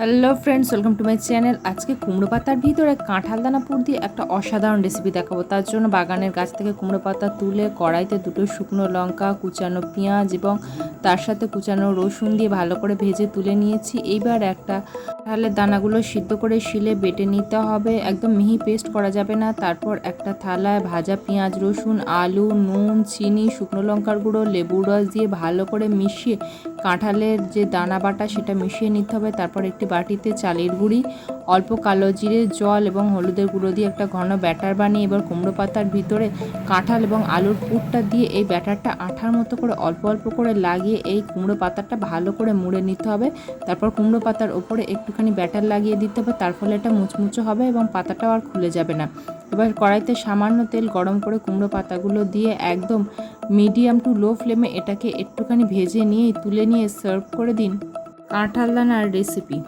Hello friends welcome to my channel আজকে কুমড়ো পাতার ভিতরে কাঁঠাল দানা পুর দিয়ে একটা অসাধারণ রেসিপি দেখাবো। তার জন্য বাগানের গাছ থেকে কুমড়ো পাতা তুলে কড়াইতে দুটো শুকনো লঙ্কা, কুচানো পেঁয়াজ এবং তার সাথে কুচানো রসুন দিয়ে ভালো করে ভেজে তুলে নিয়েছি। এইবার একটা কাঁঠালের দানাগুলো সিদ্ধ করে শিলে বেটে নিতে হবে। একদম মিহি পেস্ট করা যাবে না। তারপর একটা থালায় ভাজা পেঁয়াজ, রসুন, আলু, নুন, চিনি, শুকনো লঙ্কার গুঁড়ো, লেবুর রস দিয়ে ভালো করে মিশিয়ে কাঁঠালের যে দানা বাটা সেটা মিশিয়ে নিতে হবে। তারপর একটি বাটিতে চালের গুঁড়ি, অল্প কালো জিরে, জল এবং হলুদের গুঁড়ো দিয়ে একটা ঘন ব্যাটার বানিয়ে, এবার কুমড়ো পাতার ভিতরে কাঁঠাল এবং আলুর পুরটা দিয়ে এই ব্যাটারটা আঠার মতো করে অল্প অল্প করে লাগিয়ে এই কুমড়ো পাতাটা ভালো করে মুড়ে নিতে হবে। তারপর কুমড়ো পাতার ওপরে একটুখানি ব্যাটার লাগিয়ে দিতে হবে। তার ফলে এটা মুচমুচো হবে এবং পাতাটাও আর খুলে যাবে না। এবার কড়াইতে সামান্য তেল গরম করে কুমড়ো পাতাগুলো দিয়ে একদম মিডিয়াম টু লো ফ্লেমে এটাকে একটুখানি ভেজে নিয়ে তুলে নিয়ে সার্ভ করে দিন। কাঁঠাল দানার রেসিপি